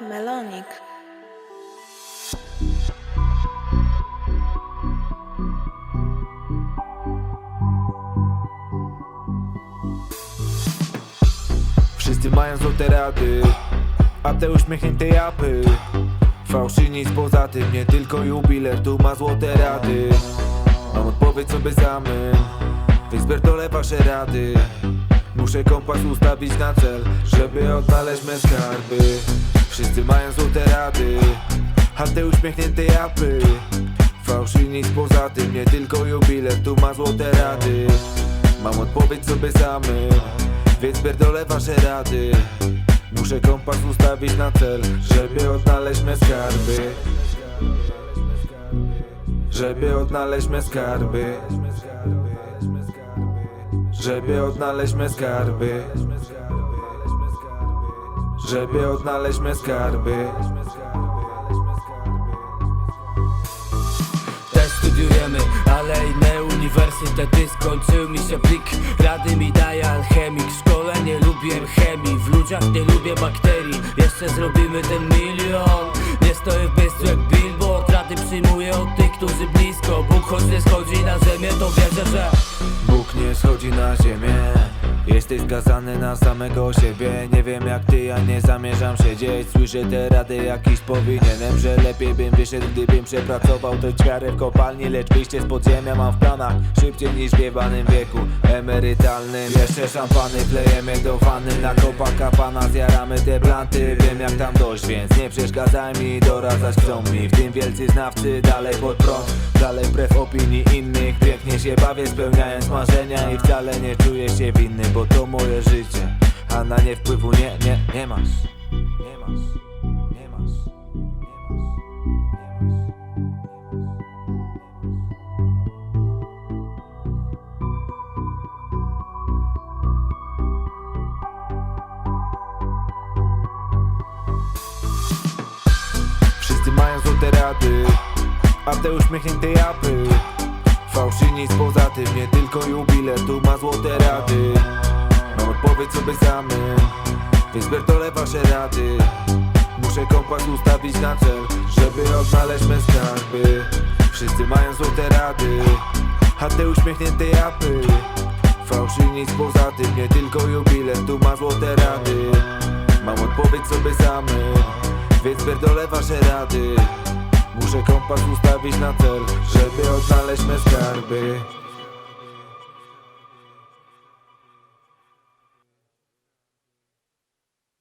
Melonik. Wszyscy mają złote rady A te uśmiechnięte japy. Fałszy nic poza tym Nie tylko jubiler tu ma złote rady. Mam odpowiedź sobie samym Więc pierdolę wasze rady. Muszę kompas ustawić na cel Żeby odnaleźć me skarby. Wszyscy mają złote rady A te uśmiechnięte japy Fałszy nic poza tym Nie tylko jubiler tu ma złote rady. Mam odpowiedź sobie samym Więc pierdolę wasze rady. Muszę kompas ustawić na cel Żeby odnaleźć me skarby. Żeby odnaleźć me skarby Żeby odnaleźć me skarby. Żeby odnaleźć me skarby. Też studiujemy, ale inne uniwersytety. Skończył mi się plik, rady mi daje alchemik. W szkole nie lubię chemii, w ludziach nie lubię bakterii. Jeszcze zrobimy ten milion. Nie stoję w miejscu jak billboard. Rady przyjmuję od tych, którzy blisko. Bóg choć nie schodzi na ziemię, to nie schodzi na ziemię. Jesteś skazany na samego siebie. Nie wiem jak ty, ja nie zamierzam siedzieć. Słyszę te rady jakiś powinienem Że lepiej bym wyszedł, gdybym przepracował To ćwiarę w kopalni, lecz wyjście z podziemia mam w planach Szybciej niż w jebanym wieku emerytalnym. Jeszcze szampany wlejemy do wanny. Na Copacabana zjaramy te blanty Wiem jak tam dojść, więc nie przeszkadzaj mi. Doradzać chcą mi, w tym wielcy znawcy Dalej pod prąd, dalej wbrew opinii innych. Pięknie się bawię, spełniając marzenia I wcale nie czuję się winny, bo to moje życie A na nie wpływu nie, nie, nie masz. Nie masz, nie masz, nie masz, nie masz. Wszyscy mają złote rady A te uśmiechnięte japy. Fałszy nic poza tym Nie tylko jubiler tu ma złote rady. Mam odpowiedź sobie samym Więc pierdolę wasze rady. Muszę kompas ustawić na cel Żeby odnaleźć me skarby. Wszyscy mają złote rady. A te uśmiechnięte japy. Fałszy nic poza tym Nie tylko jubiler tu ma złote rady. Mam odpowiedź sobie samym Więc pierdolę wasze rady Muszę kompas ustawić na cel Żeby odnaleźć me skarby